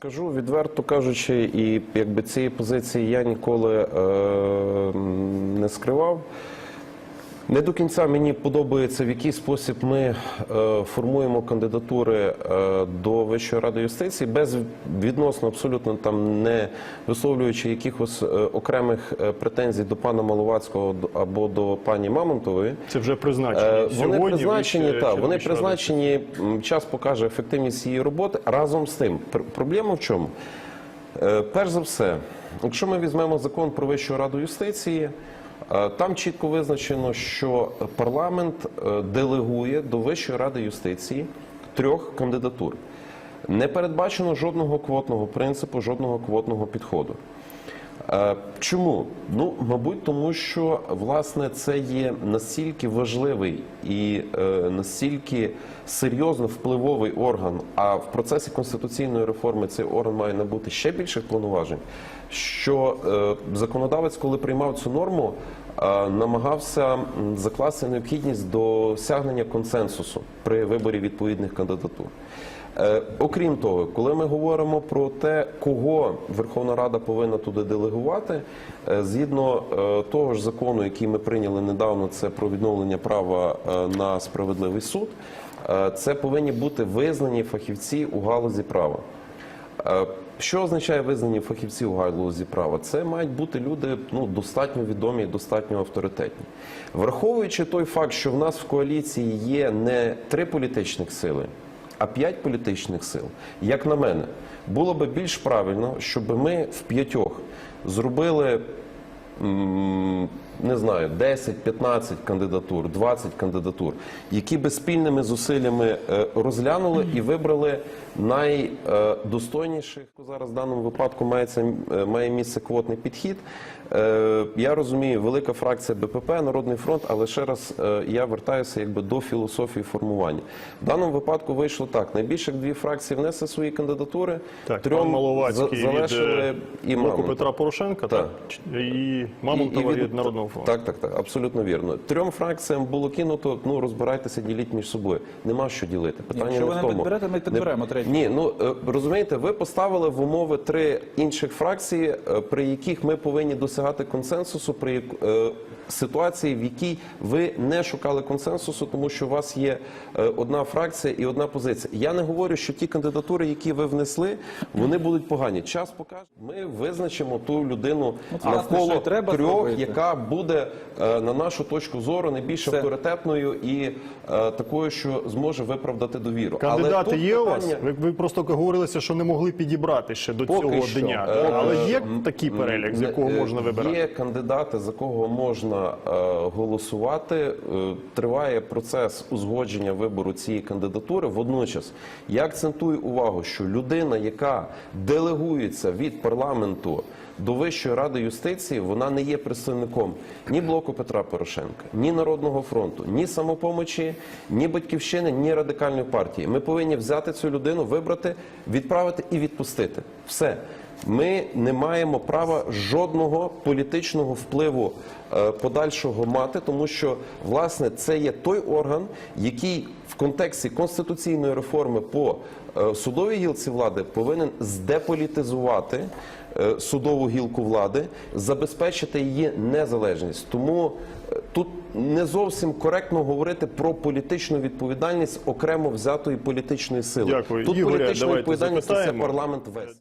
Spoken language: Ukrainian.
Скажу відверто кажучи, і якби цієї позиції я ніколи е, не скривав. Не до кінця мені подобається, в який спосіб ми е, формуємо кандидатури е, до Вищої ради юстиції, без відносно абсолютно там не висловлюючи якихось е, окремих е, претензій до пана Маловацького або до пані Мамонтової. Це вже призначені. Е, Сьогодні Вони призначені, Вища- так, вони призначені. Час покаже ефективність її роботи. Разом з тим, пр- проблема в чому? Е, Перш за все, якщо ми візьмемо закон про Вищу раду юстиції, там чітко визначено, що парламент е, делегує до Вищої ради юстиції трьох кандидатур. Не передбачено жодного квотного принципу, жодного квотного підходу. Е, Чому? Ну, мабуть, тому що власне це є настільки важливий і е, настільки серйозно впливовий орган, а в процесі конституційної реформи цей орган має набути ще більших повноважень, що е, законодавець, коли приймав цю норму, намагався закласти необхідність досягнення консенсусу при виборі відповідних кандидатур. Е, Окрім того, коли ми говоримо про те, кого Верховна Рада повинна туди делегувати, е, згідно е, того ж закону, який ми прийняли недавно, це про відновлення права на справедливий суд, це повинні бути визнані фахівці у галузі права. Що означає визнані фахівці у галузі права? Це мають бути люди ну, достатньо відомі, достатньо авторитетні. Враховуючи той факт, що в нас в коаліції є не три політичних сили, а п'ять політичних сил, як на мене, було би більш правильно, щоб ми в п'ятьох зробили не знаю, 10, 15 кандидатур, 20 кандидатур, які би спільними зусиллями е, розглянули і вибрали найдостойніших. Зараз в даному випадку мається, е, має місце квотний підхід. Е, Я розумію, велика фракція БПП, Народний фронт, але ще раз я вертаюся якби до філософії формування. В даному випадку вийшло так: найбільше дві фракції внесли свої кандидатури, Так, трьом залишили від і блоку Мамонтова. Петра Порошенка, так, Так. і Мамонтова І- і від Народного фронту. Так, так, так, абсолютно вірно. Трьом фракціям було кинуто, ну розбирайтеся, діліть між собою. Нема що ділити. Питання Якщо не ви в не підберете, ми підберемо Не- третю. Ні, ну е, розумієте, ви поставили в умови три інших фракції, е, при яких ми повинні досягати консенсусу при е, ситуації, в якій ви не шукали консенсусу, тому що у вас є е, одна фракція і одна позиція. Я не говорю, що ті кандидатури, які ви внесли, вони будуть погані. Час покаже. Ми визначимо ту людину Ну, навколо треба трьох, зробити. яка буде е, на нашу точку зору найбільш авторитетною і е, такою, що зможе виправдати довіру. Кандидати є у вас? Ви, ви просто говорилися, що не могли підібрати ще до Поки цього що. дня. Е, Але є м, такий перелік, з якого е, можна вибирати? Є кандидати, за кого можна е, голосувати. Е, Триває процес узгодження вибору цієї кандидатури. Водночас я акцентую увагу, що людина, яка делегується від парламенту до Вищої ради юстиції, вона не є представником ні блоку Петра Порошенка, ні Народного фронту, ні самопомочі, ні батьківщини, ні радикальної партії. Ми повинні взяти цю людину, вибрати, відправити і відпустити. Все. Ми не маємо права жодного політичного впливу е, подальшого мати, тому що власне це є той орган, який контексті конституційної реформи по е, судовій гілці влади повинен здеполітизувати е, судову гілку влади, забезпечити її незалежність. Тому е, тут не зовсім коректно говорити про політичну відповідальність окремо взятої політичної сили. Дякую. Тут Ігоря, відповідальність це парламент весь.